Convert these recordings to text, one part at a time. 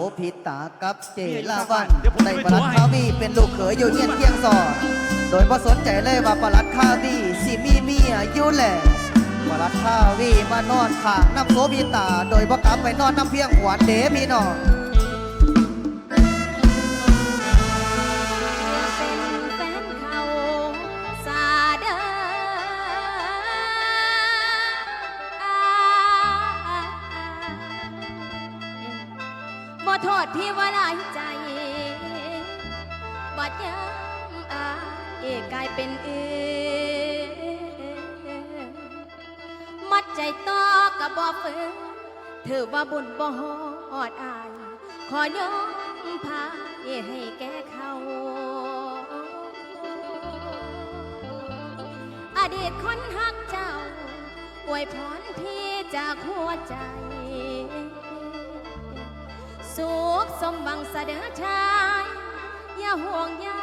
โอพิตากับเจลาวันในปลัดคาวีเป็นลูกเขยอยู่เงียนเพียงสอนโดยพอสนใจเลยว่าปลัดคาวีสิมีเมียอยู่แหละปลัดคาวีมานอนข้างน้ำโสพิตา โดยพอกลับไปนอนน้ำเพียงหวานเดพี่น้อง ใจต่อกับบ่เฟื่องเธอว่าบุญบ่หอดอาย ขอย้มพาให้แก่เขา อดีตคนหักเจ้าอวยพรพี่จากหัวใจ สุขสมบังเสดอชาย อย่าห่วงใย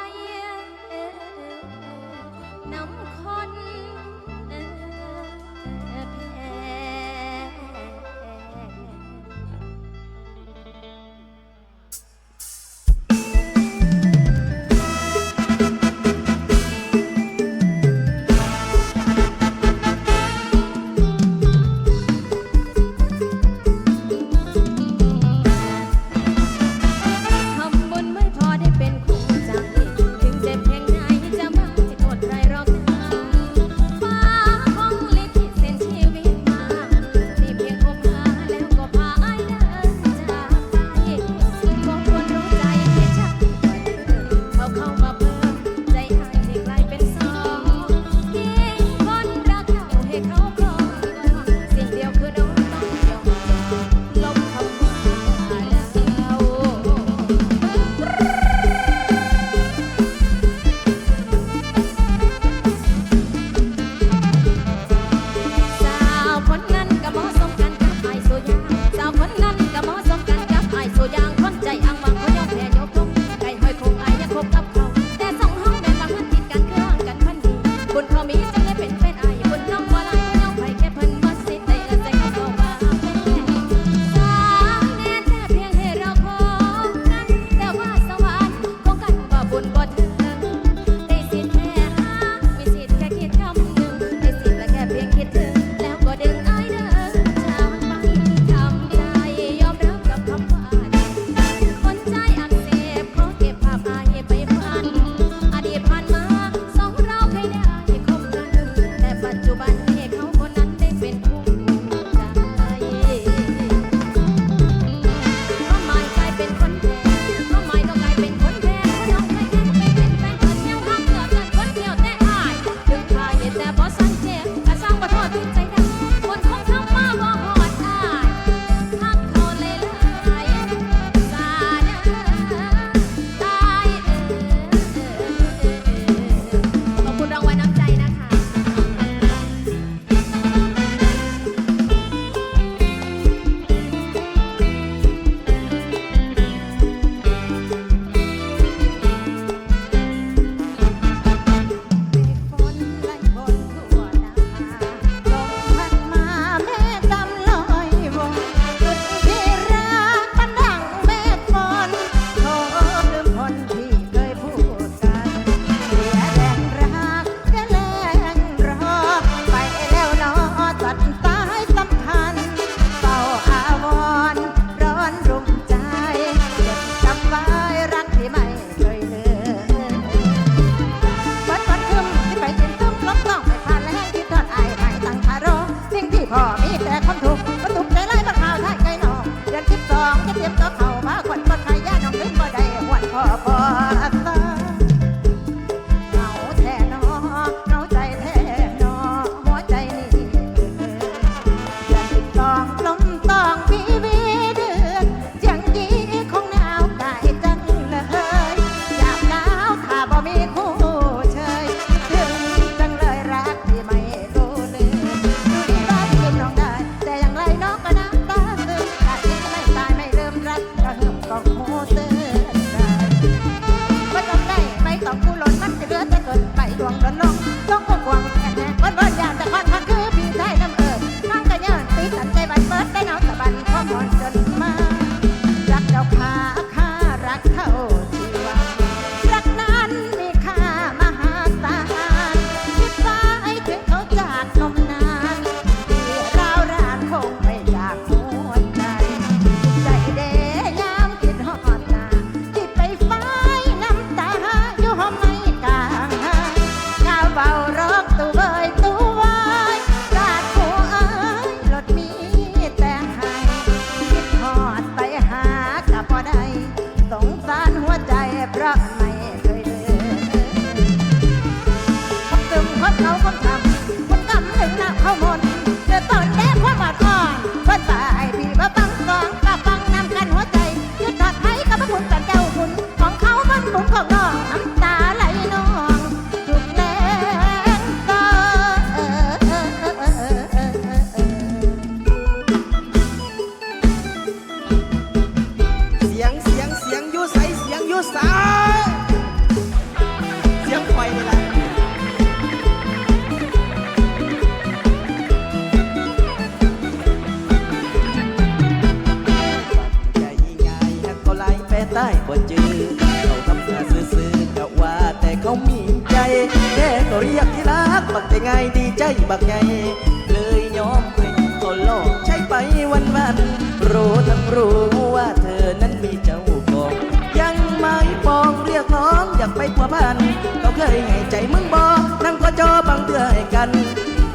กัน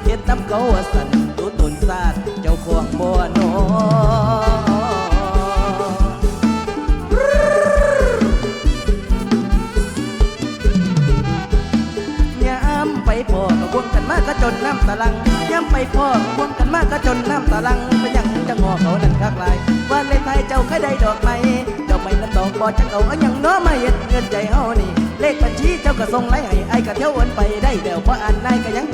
เฮ็ดน้ำเขาสันตัวตนซาดเจ้าของบ่นอย้ำไปพ่อก็ควงกันมากก็จนน้ำตาลังย้ำไปพ่อก็ควงกันมากก็จนน้ำตาลังไปยังจะงอเขานั่นคักลายว่าเลนไทยเจ้าเคยได้ดอกไม้ดอกไม้นั้นดอกบอจังเอาเอายังน้อมาเฮ็ดเงินใจเฮานี่ เลขบัญชีเจ้าก็ส่งไล่ให้ไอ้ก็เที่ยวโอนไปได้เดี๋ยวพออ่านนายก็ยัง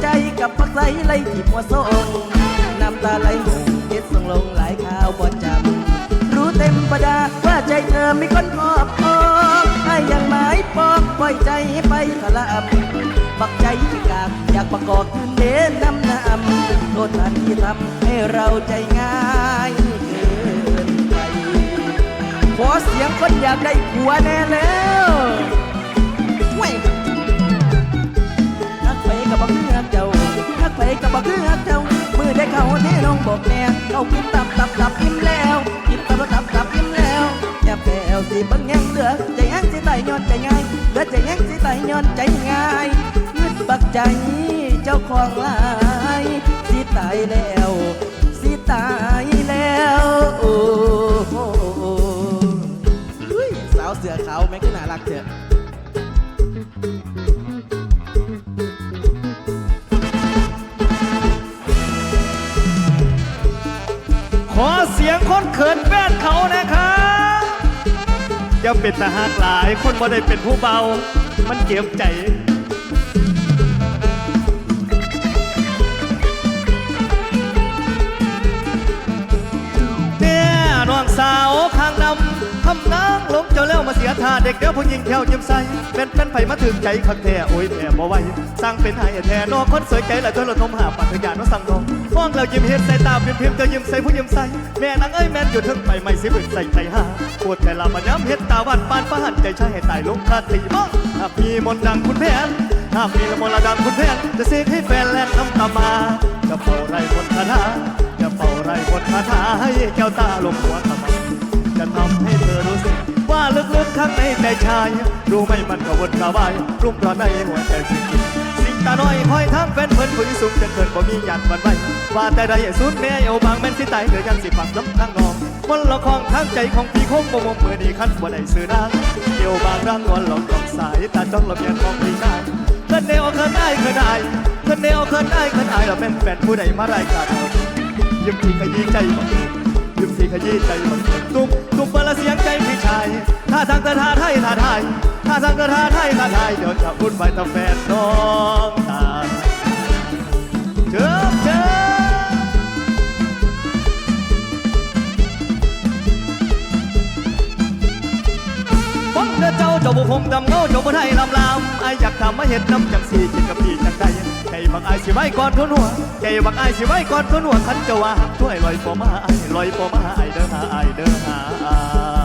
ใจกับพักใสไล่ที่มัวส่งน้ำตาไหลหงเก็ดส่งลงหลายข่าวบ่จำรู้เต็มประดาว่าใจเธอมีคนครอบคองให้ยังหมายปองปล่อยใจไปขลับบักใจที่กากอยากประกอบคืนเดนน้ำน้ำโทษทันที่ทำให้เราใจง่ายเกินไปขอเสียงคนอยากได้ผัวแน่แล้ว กินตับตับตับอิ่มแล้ว กินตับตับตับอิ่มแล้วอย่าแปลวสิบังแยงเหลือใจแห้งสิไตย้อนใจง่ายเหลือใจแห้งสิไตย้อนใจง่ายงึดบักใจเจ้าของลายสิตายแล้วสิตายแล้วโอ้โหสาวเสือขาวแม่ก็น่ารักเถอะ อเสียงคนเขินแฟนเขานะครับอย่าเป็นตาหักหลาย คนบ่ได้เป็นผู้เบา มันเจ็บใจเนี่ยน้องสาวข้างนำำนางลงเจ้าแล้วมาเสียท่าเด็กเดี๋ยวผู้หญิงแถวยิ้มใสเป็นเป็นไผมาถึงใจคักแท้โอ้ยแม่บ่ไหวสร้างเป็นไห้แท้นอกคนสวยใจและเธอละทมหาปัทยานว่าสั่งดองฟ้องแล้วยิ้มเฮ็ดใส่ตาพิมพ์พิมพ์เธอยิ้มใส่ผู้ยิ้มใส่แม่นางเอ้ยแม่นอยู่ถึงไปไม่สิบึกใส่ใจหาปวดแต่ละมันย้ำเฮ็ดตาวานปานประหันใจชายให้ตายลงคาตีบ้ถ้ามีมนดังคุณแผนถ้ามีละมนต์ดังคุณแผนจะเสกให้แฟนแลนน้ำตามาจะเป่าไรคนคาถาจะเป่าไรคนคาถาให้แก้วตาลงหัวทำไม จะทำให้เธอรู้สึกว่าลึกๆข้างในใจชาย รู้ไหมมันกระวนกระวายรุ่มร้อนในหัวใจจริงสิ่งตาน้อยคอยทำเป็นเพิ่นผู้ที่สูงจนเกินบ่มีหยันวันไหวว่าแต่ใดสุดแม่เอาบางแม่นสิตายเหลือยังสิฝังน้ำทางนองมนละคองทางใจของพี่คงบ่มงมือดีคันบ่ได้ซื้อนางเกี่ยวบางร่างนวลหลอกกองสายตาจ้องละเมียนมองพี่ชายเคินแนวเคินได้เคินได้เคินแนวเคินได้เคินอายเราเป็นแฟนผู้ใดมารายการเรายิ้มพี่ขยี้ใจบั งเอิญยิ้มสีขยี้ใจมันตุ้มตุ้มเปิดละเสียงใจพี่ชายท่าทางเธอท่าไทยท่าไทยท่าทางเธอท่าไทยท่าไทยเดี๋ยวจะพูดไปทำแฟนน้องตาเจิบเจิบฟังเด้อเจ้าเจ้าบุผมดำเงาเจ้าบุไทยลำลำไอายอยากทำมาเห็ดน้ำจังสีกินกับพี่จังใด ใจบักอายสิไว้ก่อนทุนหัวใจบักอายสิไว้ก่อนทุนหัวคันจะว่าถ้วยลอยปอมาไอายลอยปอมาไอายเด้อหาไอายเด้อหา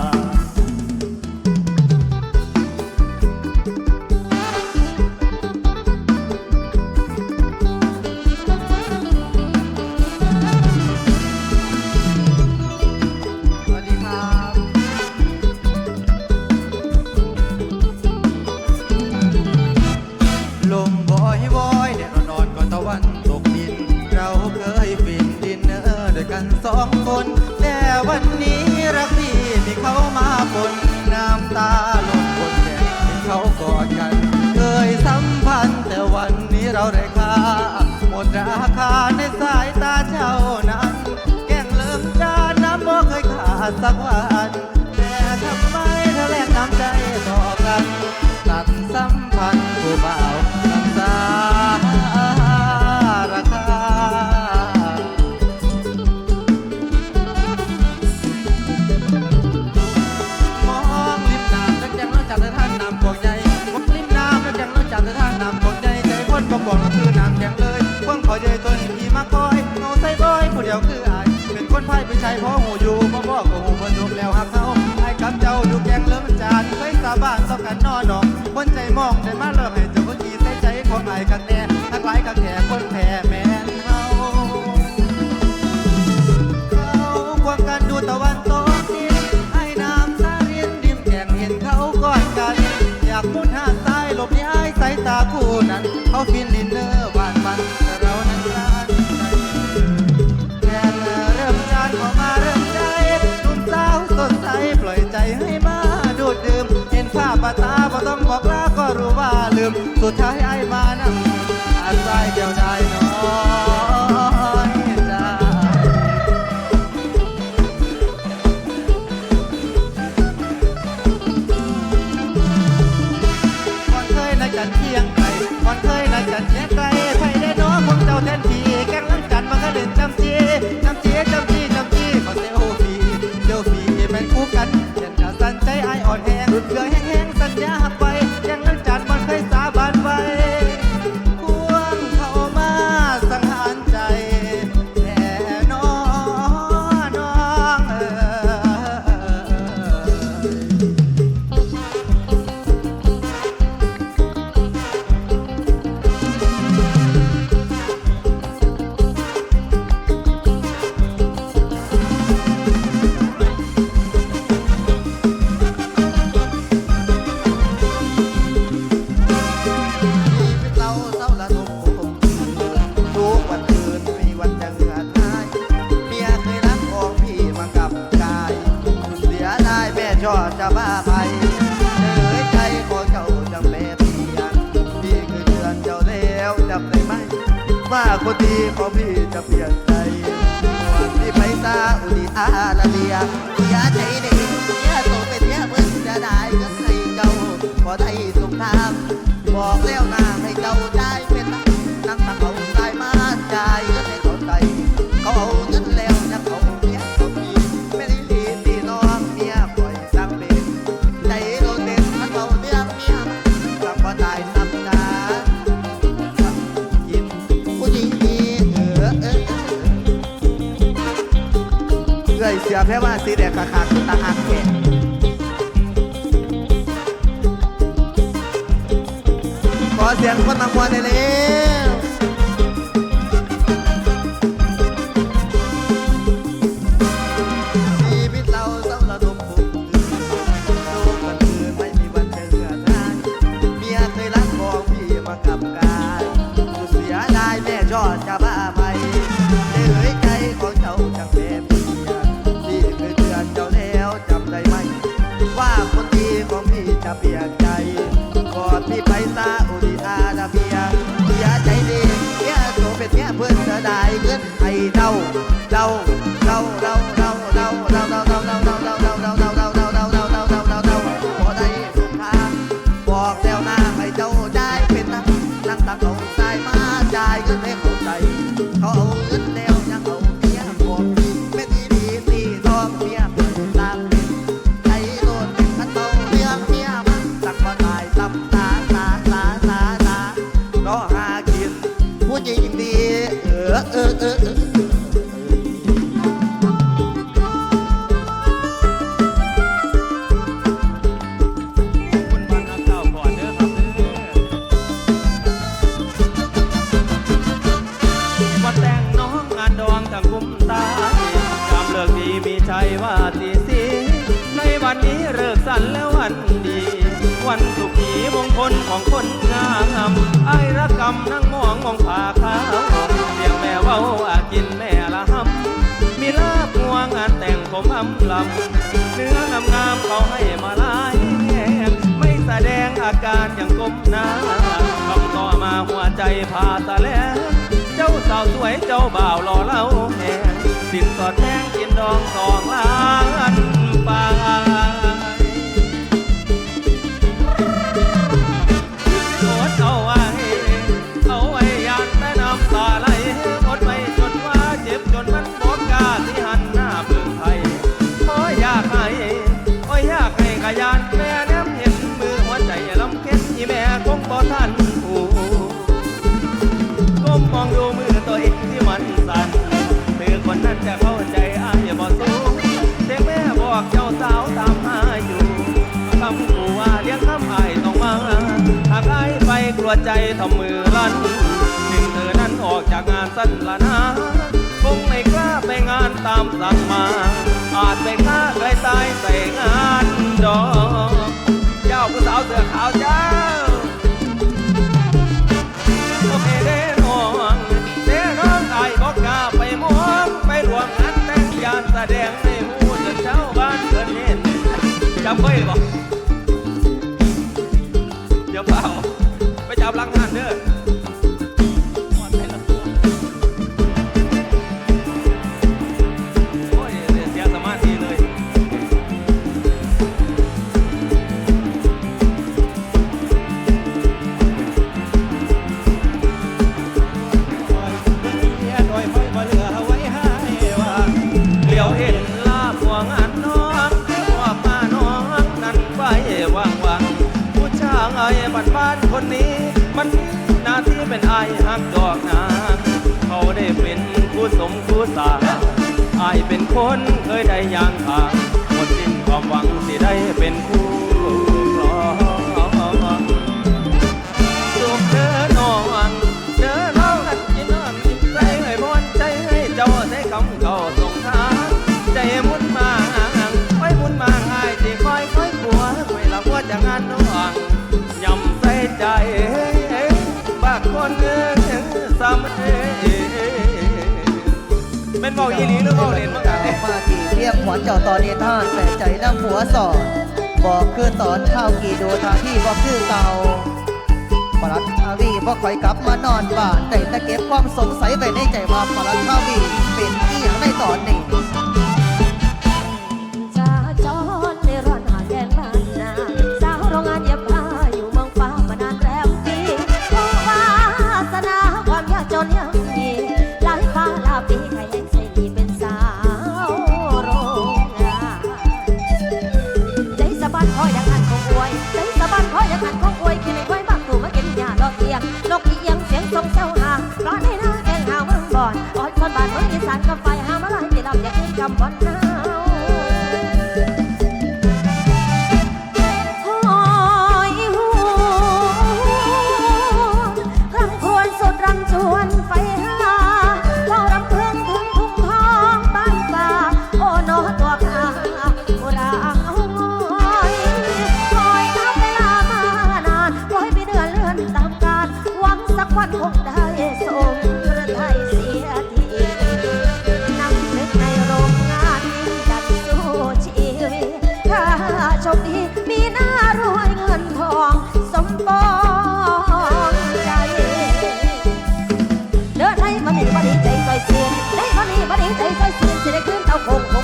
นักพูดหาสายหลบที่หายสายตาคู่นั้น เขาฟินลินเนอร์บานฟันแต่เรานั้นลาดแกนเริ่มจานเข้มาเริ่มใจนุ่มสาวสดใสปล่อยใจให้มาดูดดื่มเห็นภาพบาตาบ่ต้องบอกลาก็รู้ว่าลืม สุดท้ายไอ้มานั่งอาศัยเดียวได้นอน กันเที่ยงไปก่อนเคยรักกันแค่ไกลไผได้น้อผมเจ้าแทนทีแกงลังกันมันก็เด่นจำจีจำจีจำจีจำจีขอเซลฟีเดียวฟีเป็นคู่กันเด่นจะสันใจไออ่อนแหงรุดเกลือแห้งๆสัญญาหักไป แพ้ว่าสีแดงขาขาตาอักแขกขอเสียงคนตะวันเลย มงคลของคนงามไอรักกรรมนั่งมองมองผ่าขาวเรียงแม่ว่าอากินแม่ละห้ำมีลาบงวงานแต่งผมอำลำเนื้องามงามเขาให้มาลายไม่แสดงอาการอย่างก้มหน้าต้องต่อมาหัวใจผ่าตะแลเจ้าสาวสวยเจ้าบ่าวรอเล่าแหงสินสอดแทงกินดองสองล้านปาง วใจทำมือรันถึงเธอนั้นออกจากงานสั้นละนะคงไม่กล้าไปงานตามสั่งมา อาจไปฆ่าใครตายใส่งานดอก เจ้าผู้สาวเสื้อขาวเจ้าโอเคเด้น้องเด้น้องไอ้บอกกาไปมองไปหลวงงานแต่งยานแสดงในหูจนเช้าบ้านเกิดเห็นจำไว้บอก บ้านบ้านคนนี้ มันหน้าที่เป็นไอหักดอกนาเขาได้เป็นผู้สมผู้สาไอเป็นคนเคยได้ยางทางหมดสิ้นความหวังสิได้เป็นคู่ บอกยี่นี้หรือบอกเรียนบ้างกันมาที่เรียกหัวเจาะตอนนี้ท่านแต่ใจนั่งหัวสอดบอกคือสอนข้าวกี่ดูทางที่บอกคือเก่าปลัดอาวีพอคอยกลับมานอนบ้านแต่ตะเก็บความสงสัยไว้ในใจว่าปลัดข้าวีเป็นที่ยังได้ตอนนี้ จำวันนั้น Bravo.